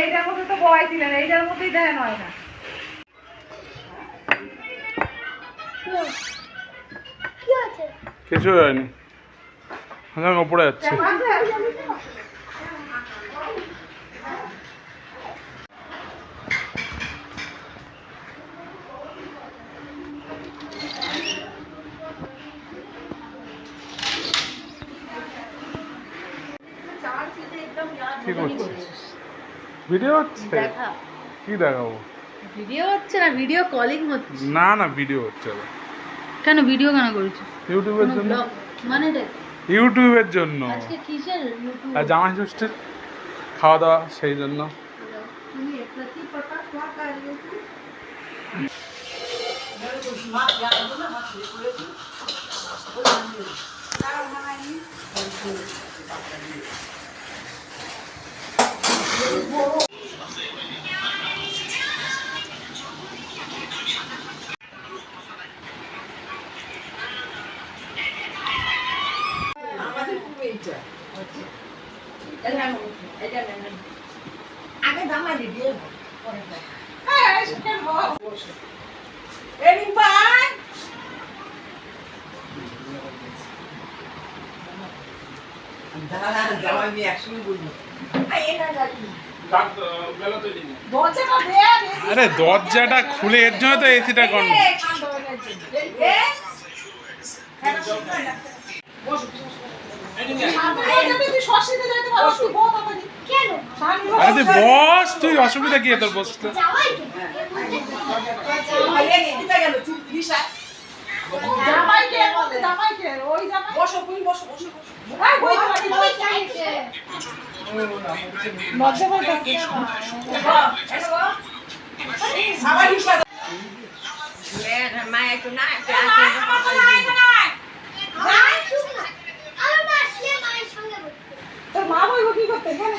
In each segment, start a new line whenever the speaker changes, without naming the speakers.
এইটার মধ্যে তো বয় ছিলেন এইটার মধ্যেই দেখেন হয় না।
কিছু হয়নি। হাঙ্গাম ওপরে যাচ্ছে। কি করছিস? ভিডিও হচ্ছে?
দেখা।
কি দেখাবো?
ভিডিও হচ্ছে না ভিডিও কলিং হচ্ছে।
না না ভিডিও হচ্ছে না।
কেন ভিডিও কেন করেছ
ইউটিউবের জন্য?
মানে
ইউটিউবের জন্য।
আজকে কিসের ইউটিউব
আর জামাই ষষ্ঠীর খাওয়া দাওয়া সেই জন্য।
আগে জামাই দিয়ে জামাই মেয়ে একসঙ্গে বলব।
আরে দরজাটা খুলে এর জন্য তো এসিটা কর আরে বস তুই অসুবিধা কি তোর বসতে
বসো তুমি বসো বসো একটু তোর মা বলব কি করতে এখানে?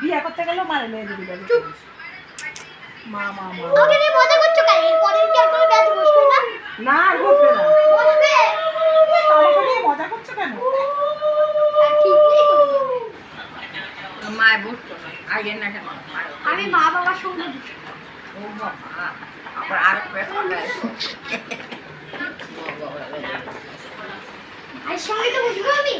বিয়ে করতে গেলে মারে মেয়ে দিবি মা মা মা। না? আর বসবে না। আমাকে নিয়ে মজা করছ কেন?
বসতো না আগে না কেন?
আমি মা বাবার সঙ্গে
ও বাবা আবার আর
সঙ্গে তো বুঝব আমি?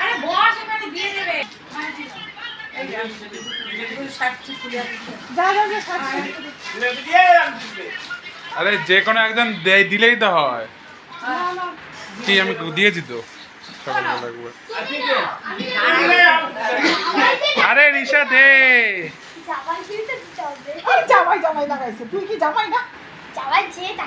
আরে বস এখানে দিয়ে দেবে।
আরে যে কোনো একজন দিলেই তো হয়। কি আমি দিয়েছি তো? আরে রিসা দে
জামাই কিনতে দিতে হবে
আরে জামাই জামাই লাগাইছে। তুই কি জামাই না?
জামাই যে তো না।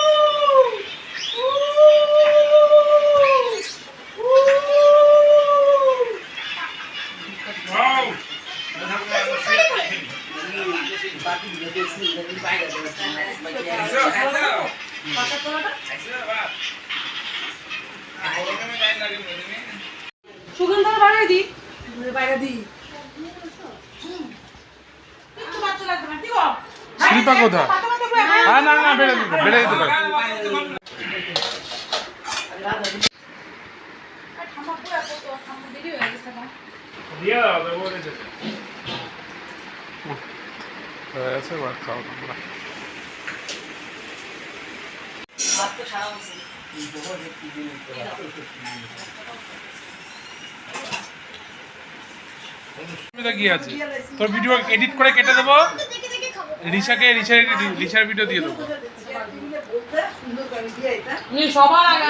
সুগন্ধ বাইরে দি বাইরে দি
শিল্পা হ্যাঁ না না বেড়ে দিতে বেড়ে দিতে পারে।
দেরি হয়ে
কি আছে? তোর ভিডিও এডিট করে কেটে দেবো। রিসাকে রিসার রিসার ভিডিও দিয়ে দেবো।
সবার আগে